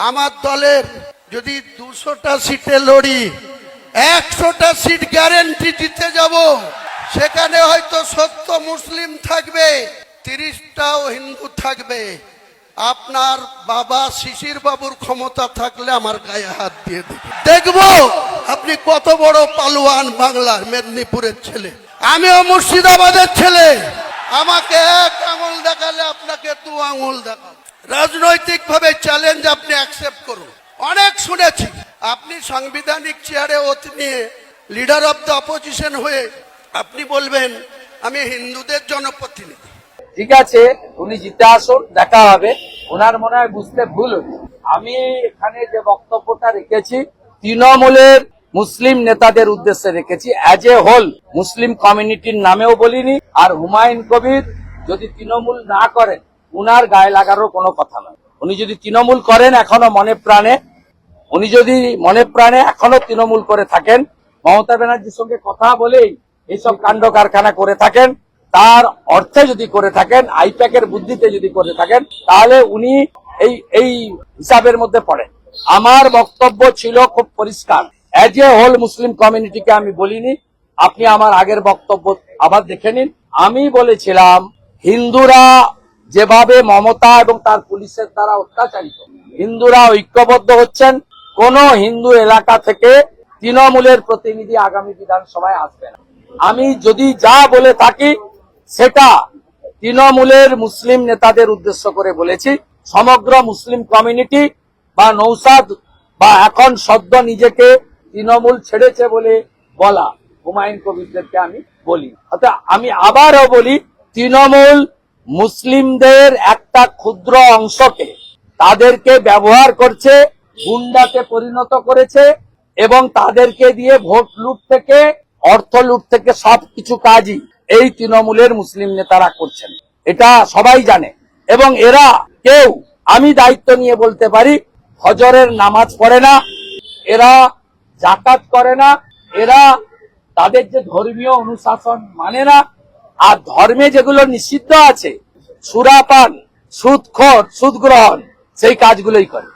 আমার দলের যদি দুশোটা সিটে লড়ি, একশোটা সিট গ্যারেন্টি দিতে যাব। সেখানে হয়তো সত্য মুসলিম থাকবে তিরিশটাও হিন্দু থাকবে। আপনার বাবা শিশির বাবুর ক্ষমতা থাকলে আমার গায়ে হাত দিয়ে দেবে। দেখব আপনি কত বড় পালোয়ান বাংলার মেদিনীপুরের ছেলে। আমিও মুর্শিদাবাদের ছেলে। আমাকে এক আঙুল দেখালে আপনাকে দু আঙুল দেখাবো। রাজনৈতিক ভাবে চ্যালেঞ্জ আপনি অ্যাকসেপ্ট করুন। অনেক শুনেছি, আপনি সাংবিধানিক চেয়ারে অতি নিয়ে লিডার অফ দ্য অপোজিশন হয়ে আপনি বলবেন, আমি হিন্দুদের জনপ্রতিনিধি। ঠিক আছে উনি জিতে আসুন দেখা হবে। ওনার মনে হয় বুঝতে ভুল আমি এখানে যে বক্তব্যটা রেখেছি, তৃণমূলের মুসলিম নেতাদের উদ্দেশ্যে রেখেছি। অ্যাজ এ হোল মুসলিম কমিউনিটির নামেও বলিনি। আর হুমায়ুন কবির যদি তৃণমূল না করেন উনার গায়ে লাগারও কোনো কথা নয়। উনি যদি তৃণমূল করেন এখনও মনে প্রাণে, উনি যদি মনে প্রাণে এখনও তৃণমূল করে থাকেন, মমতা ব্যানার্জির সঙ্গে কথা বলেই এইসব কাণ্ড কারখানা করে থাকেন, তার অর্থে যদি করে থাকেন, আইপ্যাকের বুদ্ধিতে যদি করে থাকেন, তাহলে উনি এই এই হিসাবের মধ্যে পড়েন। আমার বক্তব্য ছিল খুব পরিষ্কার। অ্যাজ এ হোল মুসলিম কমিউনিটিকে আমি বলিনি, আপনি আমার আগের বক্তব্য আবার দেখে নিন। আমি বলেছিলাম, হিন্দুরা যেভাবে মমতা এবং তার পুলিশের দ্বারা অত্যাচারিত। হিন্দুরা ঐক্যবদ্ধ হচ্ছেন। কোন হিন্দু এলাকা থেকে তৃণমূলের প্রতিনিধি আগামী বিধানসভায় আসবে না। আমি যদি যা বলে থাকি, সেটা তৃণমূলের মুসলিম নেতাদের উদ্দেশ্য করে বলেছি। সমগ্র মুসলিম কমিউনিটি বা নৌসাদ বা এখন সদ্য নিজেকে তৃণমূল ছেড়েছে বলে বলা হুমায়ুন কবিরদেরকে আমি বলি। অর্থাৎ আমি আবারও বলি, তৃণমূল মুসলিমদের একটা ক্ষুদ্র অংশকে তাদেরকে ব্যবহার করছে গুন্ডাতে পরিণত করেছে এবং তাদেরকে দিয়ে ভোট লুট থেকে, অর্থ লুট থেকে সবকিছু কাজই এই তৃণমূলের মুসলিম নেতারা করছেন। এটা সবাই জানে। এবং এরা কেউ, আমি দায়িত্ব নিয়ে বলতে পারি হজরের নামাজ পড়ে না, এরা জাকাত করে না, এরা তাদের যে ধর্মীয় অনুশাসন মানে না আর ধর্মে যেগুলো নিষিদ্ধ আছে সুরাপান সুদ খোর সুদ গ্রহণ সেই কাজগুলোই করে।